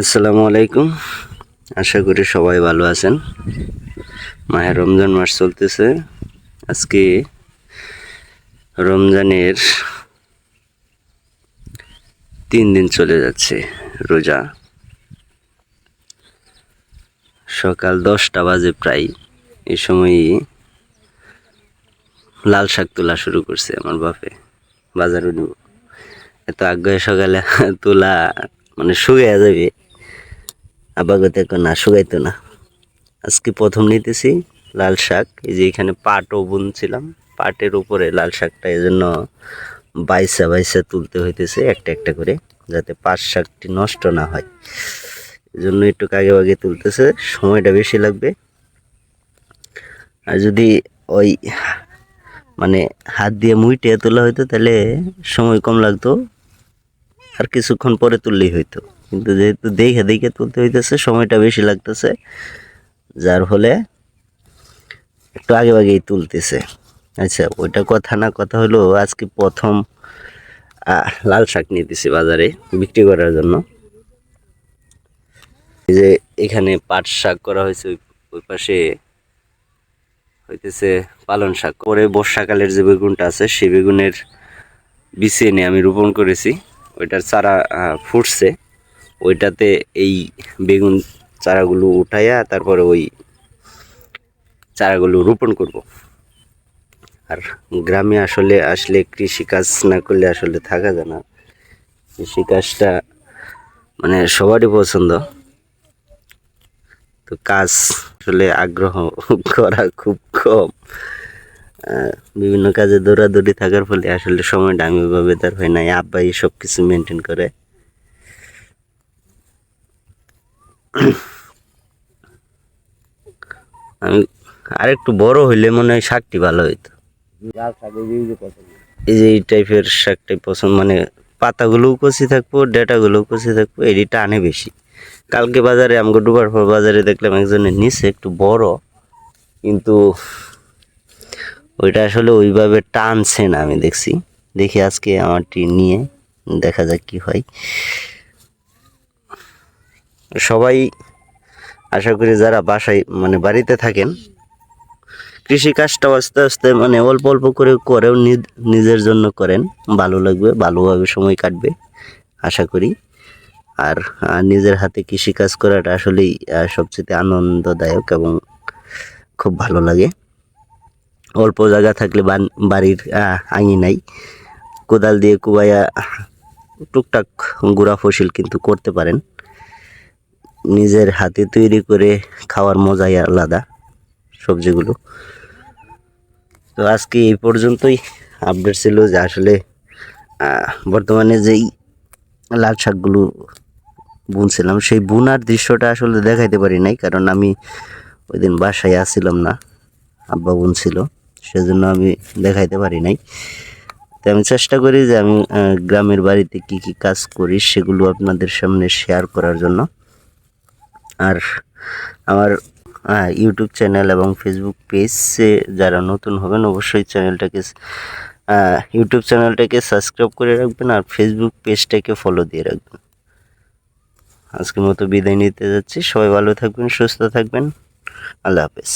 আসসালামু আলাইকুম। আশা করি সবাই ভালো আছেন। মাহে রমজান মাস চলতেছে। আজকে রমজানের তিন দিন চলে যাচ্ছে রোজা। সকাল দশটা বাজে প্রায়। এই সময়ই লাল শাক তোলা শুরু করছে আমার বাপে। বাজারে নিব এত আগ্রহে সকালে তোলা মানে শুয়ে যাবে। আবাগতে না শুকাইতো না। আজকে প্রথম নিতেছি লাল শাক, এই যে এখানে পাটও বুনছিলাম পাটের উপরে লাল শাকটা এই জন্য বাইসা বাইসা তুলতে হইতেছে একটা একটা করে, যাতে পাট শাকটি নষ্ট না হয়। জন্য একটু আগে আগে তুলতেছে, সময়টা বেশি লাগবে। আর যদি ওই মানে হাত দিয়ে মুইটে তোলা হইতো তাহলে সময় কম লাগতো, আর কিছুক্ষণ পরে তুললেই হইতো। কিন্তু যেহেতু দেখে দেখে তুলতে হইতেছে, সময়টা বেশি লাগতেছে, যার ফলে একটু আগে আগেই তুলতেছে। আচ্ছা ওইটা কথা না, কথা হলো আজকে প্রথম লাল শাক নিতেছি বাজারে বিক্রি করার জন্য। যে এখানে পাট শাক করা হয়েছে, ওই- পাশে হইতেছে পালন শাক। পরে বর্ষাকালের যে বেগুনটা আছে সেই বেগুনের বিছে এনে আমি রোপণ করেছি। ওইটার চারা ফুটছে। ওইটাতে এই বেগুন চারাগুলো উঠাইয়া তারপরে ওই চারাগুলো রোপণ করব। আর গ্রামে আসলে আসলে কৃষিকাজ না করলে আসলে থাকা যায় না। কৃষিকাজটা মানে সবারই পছন্দ। তো কাজ আসলে আগ্রহ করা খুব কম। বিভিন্ন কাজে দৌড়াদৌড়ি থাকার ফলে আসলে সময়টা আমি তার হয় নাই। আব্বাই সব কিছু মেনটেন করে। আমি আরেকটু বড় হইলে মনে হয় শাকটি ভালো হইতো। এই যে এই টাইপের শাকটাই পছন্দ মানে পাতাগুলোও কচি থাকব ডেটাগুলোও কচি থাকব এটি টানে বেশি। কালকে বাজারে আমাকে ডুবার পর বাজারে দেখলাম একজনের নিচে একটু বড় কিন্তু ওইটা আসলে ওইভাবে টানছে না আমি দেখছি। দেখি আজকে আমারটি নিয়ে দেখা যাক কি হয়। সবাই আশা করি যারা বাসায় মানে বাড়িতে থাকেন কৃষি কাজটাও আস্তে আস্তে মানে অল্প অল্প করে করেও নিজ- নিজের জন্য করেন। ভালো লাগবে ভালোভাবে সময় কাটবে আশা করি। আর নিজের হাতে কৃষি কাজ করাটা আসলেই সবচেয়ে আনন্দদায়ক এবং খুব ভালো লাগে। অল্প জায়গা থাকলে বাড়ির আহ, আঙিনায় কোদাল দিয়ে কুবাইয়া টুকটাক গুড়া ফসল কিন্তু করতে পারেন। নিজের হাতে তৈরি করে খাওয়ার মজাই আলাদা সবজিগুলো। তো আজকে এই পর্যন্তই আপডেট ছিল যে আসলে বর্তমানে যেই লাল শাকগুলো বুনছিলাম, সেই বুনার দৃশ্যটা আসলে দেখাইতে পারি নাই, কারণ আমি ওই দিন বাসায় আসছিলাম না, আব্বা বুনছিল, সেজন্য আমি দেখাইতে পারি নাই। তো আমি চেষ্টা করি যে আমি গ্রামের বাড়িতে কি কি কাজ করি সেগুলো আপনাদের সামনে শেয়ার করার জন্য। আর আমার ইউটিউব চ্যানেল এবং ফেসবুক পেজে যারা নতুন হবেন, অবশ্যই চ্যানেলটাকে ইউটিউব চ্যানেলটাকে সাবস্ক্রাইব করে রাখবেন আর ফেসবুক পেজটাকে ফলো দিয়ে রাখবেন। আজকের মতো বিদায় নিতে যাচ্ছি। সবাই ভালো থাকবেন, সুস্থ থাকবেন। আল্লাহ হাফেজ।